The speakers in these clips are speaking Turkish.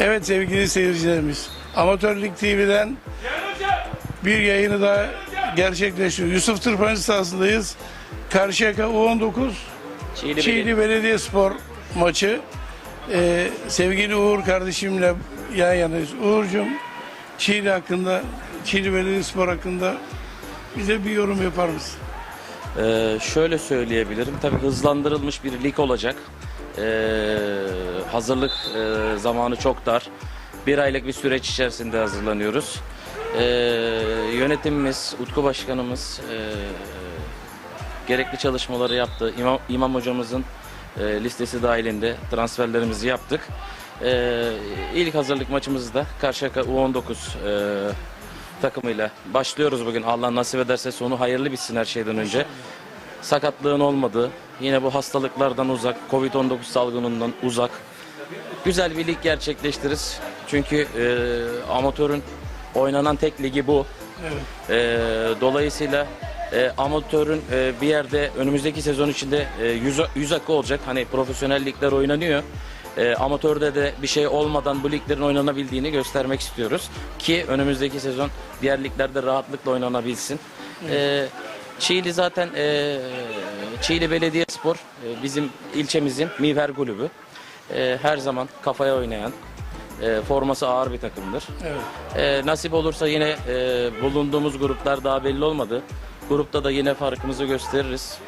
Evet sevgili seyircilerimiz, Amatörlük TV'den bir yayını daha gerçekleştiriyor. Yusuf Tırpancı sahasındayız. Karşıyaka U19 Çiğli, Çiğli Belediyespor maçı. Ee, sevgili Uğur kardeşimle yan yanayız. Uğur'cum Çiğli hakkında, Çiğli Belediyespor hakkında bize bir yorum yapar mısın? Ee, şöyle söyleyebilirim. Tabii hızlandırılmış bir lig olacak. Ee, hazırlık e, zamanı çok dar. Bir aylık bir süreç içerisinde hazırlanıyoruz. Ee, yönetimimiz, Utku Başkanımız e, gerekli çalışmaları yaptı. İmam, İmam hocamızın e, listesi dahilinde transferlerimizi yaptık. Ee, ilk hazırlık maçımızda Karşıyaka U19 e, takımıyla başlıyoruz bugün. Allah nasip ederse sonu hayırlı bitsin her şeyden önce. Sakatlığın olmadığı, yine bu hastalıklardan uzak, Covid-19 salgınından uzak. Güzel bir lig gerçekleştiririz. Çünkü e, amatörün oynanan tek ligi bu. Evet. E, dolayısıyla e, amatörün e, bir yerde önümüzdeki sezon içinde e, 100, 100 hakkı olacak. Hani profesyonel ligler oynanıyor. E, amatörde de bir şey olmadan bu liglerin oynanabildiğini göstermek istiyoruz. Ki önümüzdeki sezon diğer liglerde rahatlıkla oynanabilsin. E, Çiğli zaten e, Çiğli Belediyespor e, bizim ilçemizin miğfer kulübü. E, her zaman kafaya oynayan, e, forması ağır bir takımdır. Evet. Ee, nasip olursa yine e, bulunduğumuz gruplar daha belli olmadı. Grupta da yine farkımızı gösteririz.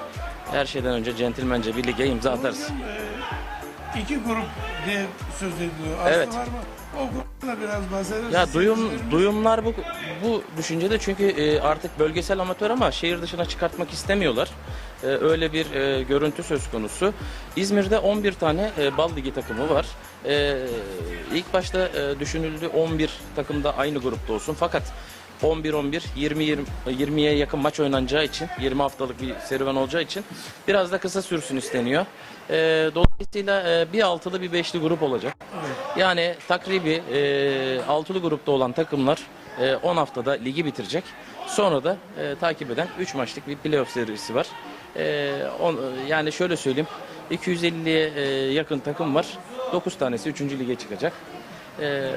Her şeyden önce centilmence bir lige imza atarız. İki grup diye söz ediliyor. Aslı Evet. var mı? O grupta biraz bahsedersiniz. Ya duyum duyumlar bu bu düşüncede çünkü e, artık bölgesel amatör ama şehir dışına çıkartmak istemiyorlar. E, öyle bir e, görüntü söz konusu. İzmir'de 11 tane e, bal ligi takımı var. E, ilk başta e, düşünüldü 11 takımda aynı grupta olsun fakat 11-11 20 20'ye yakın maç oynanacağı için 20 haftalık bir serüven olacağı için biraz da kısa sürsün isteniyor. E, dolayısıyla e, bir altılı bir beşli grup olacak. Yani takribi e, altılı grupta olan takımlar e, 10 haftada ligi bitirecek. Sonra da e, takip eden 3 maçlık bir playoff serisi var. E, on, yani şöyle söyleyeyim 250'ye e, yakın takım var. 9 tanesi 3. lige çıkacak. E,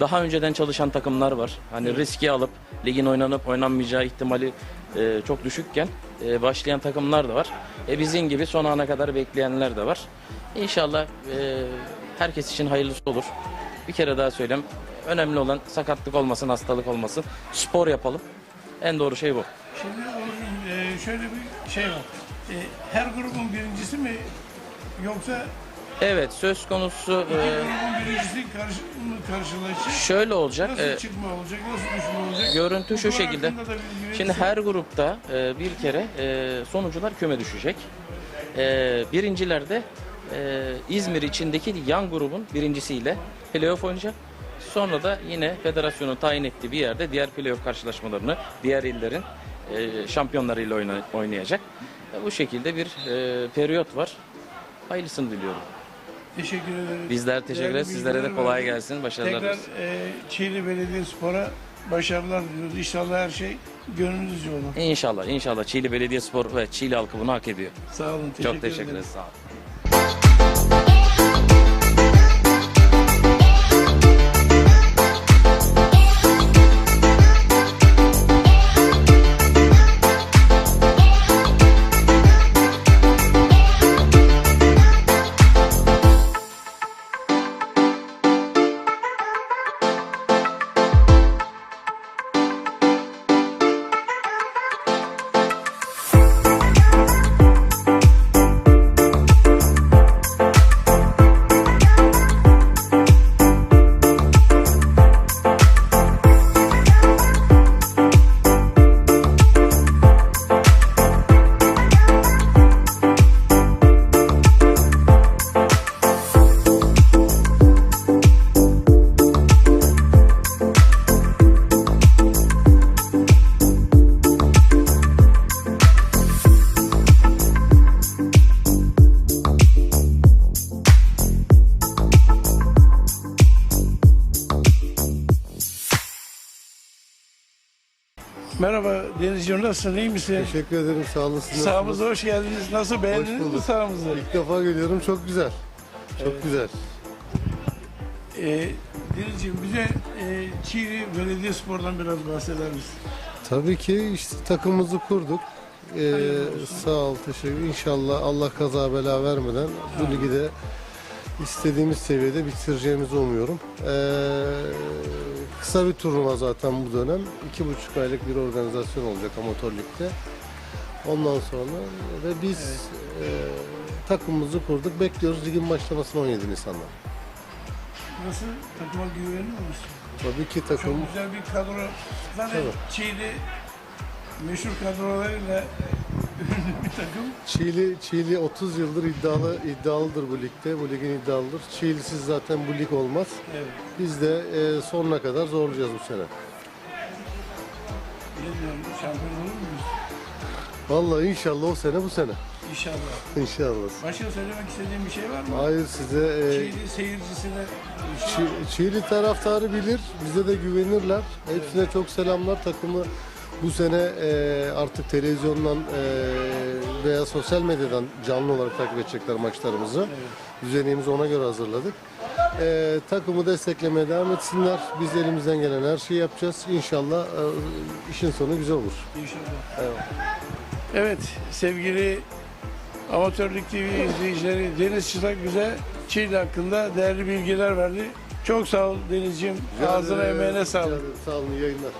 daha önceden çalışan takımlar var. Hani riski alıp ligin oynanıp oynanmayacağı ihtimali e, çok düşükken e, başlayan takımlar da var. E, bizim gibi son ana kadar bekleyenler de var. İnşallah e, herkes için hayırlısı olur. Bir kere daha söyleyeyim. Önemli olan sakatlık olmasın, hastalık olmasın. Spor yapalım. En doğru şey bu. Şimdi e, şöyle bir şey var. Her grubun birincisi mi yoksa Evet söz konusu e, birincisi karşı, şöyle olacak. Nasıl e, çıkma olacak, nasıl düşme olacak? Görüntü şu şekilde. Şimdi her grupta e, bir kere e, sonucular küme düşecek. E, birincilerde e, İzmir içindeki yan grubun birincisiyle playoff oynayacak. Sonra da yine federasyonun tayin ettiği bir yerde diğer playoff karşılaşmalarını diğer illerin e, şampiyonlarıyla oyna- oynayacak. E, bu şekilde bir e, periyot var. Hayırlısını diliyorum. Teşekkür ederim. Bizler teşekkür ederiz. Sizlere de kolay gelsin. Başarılar. Tekrar dileriz. e, Çiğli Belediyespor'a başarılar diliyoruz. İnşallah her şey gönlünüzce olur. İnşallah, inşallah Çiğli Belediyespor ve Çiğli halkı bunu hak ediyor. Sağ olun. Teşekkür Çok teşekkür ederim. ederiz. Sağ olun. Merhaba Denizciğim nasılsın? iyi misin? Teşekkür ederim sağ olasın. Sahamıza hoş geldiniz. Nasıl beğendiniz mi bulduk. sahamızı? İlk defa geliyorum çok güzel. Çok güzel. E, Denizciğim bize e, Çiğli Belediyespor'dan biraz bahseder misin? Tabii ki işte takımımızı kurduk. Ee, sağ ol, teşekkür. İnşallah Allah kaza bela vermeden bu ligi de istediğimiz seviyede bitireceğimizi umuyorum. Ee, kısa bir turnuva zaten bu dönem. iki buçuk aylık bir organizasyon olacak amatör ligde. Ondan sonra ve biz e, takımımızı kurduk. Bekliyoruz ligin başlamasını 17 Nisan'da. Nasıl? Takıma güveniyor musun? Tabii ki Çok takım güzel bir kadro. Zaten Tabii. Çiğli meşhur kadrolarıyla bir takım. Çiğli, Çiğli 30 yıldır iddialı iddialıdır bu ligde. Bu ligin iddialıdır. Çiğlisiz zaten bu lig olmaz. Evet. Biz de e, sonuna kadar zorlayacağız bu sene. Bilmiyorum şampiyon olur muyuz? Vallahi inşallah o sene bu sene. İnşallah. İnşallah. Başka söylemek istediğin bir şey var mı? Hayır size e, Çiğli seyircisine şey Çi- Çiğli taraftarı bilir. Bize de güvenirler. Hepsine çok selamlar. Takımı bu sene e, artık televizyondan e, veya sosyal medyadan canlı olarak takip edecekler maçlarımızı. Düzenimizi ona göre hazırladık. E, takımı desteklemeye devam etsinler. Biz elimizden gelen her şeyi yapacağız. İnşallah e, işin sonu güzel olur. İnşallah. Evet. Evet sevgili Amatörlük TV izleyicileri Deniz Çıtak bize Çiğli hakkında değerli bilgiler verdi. Çok sağ ol Denizciğim. Ağzına emeğine sağlık. Sağ olun. yayınlar.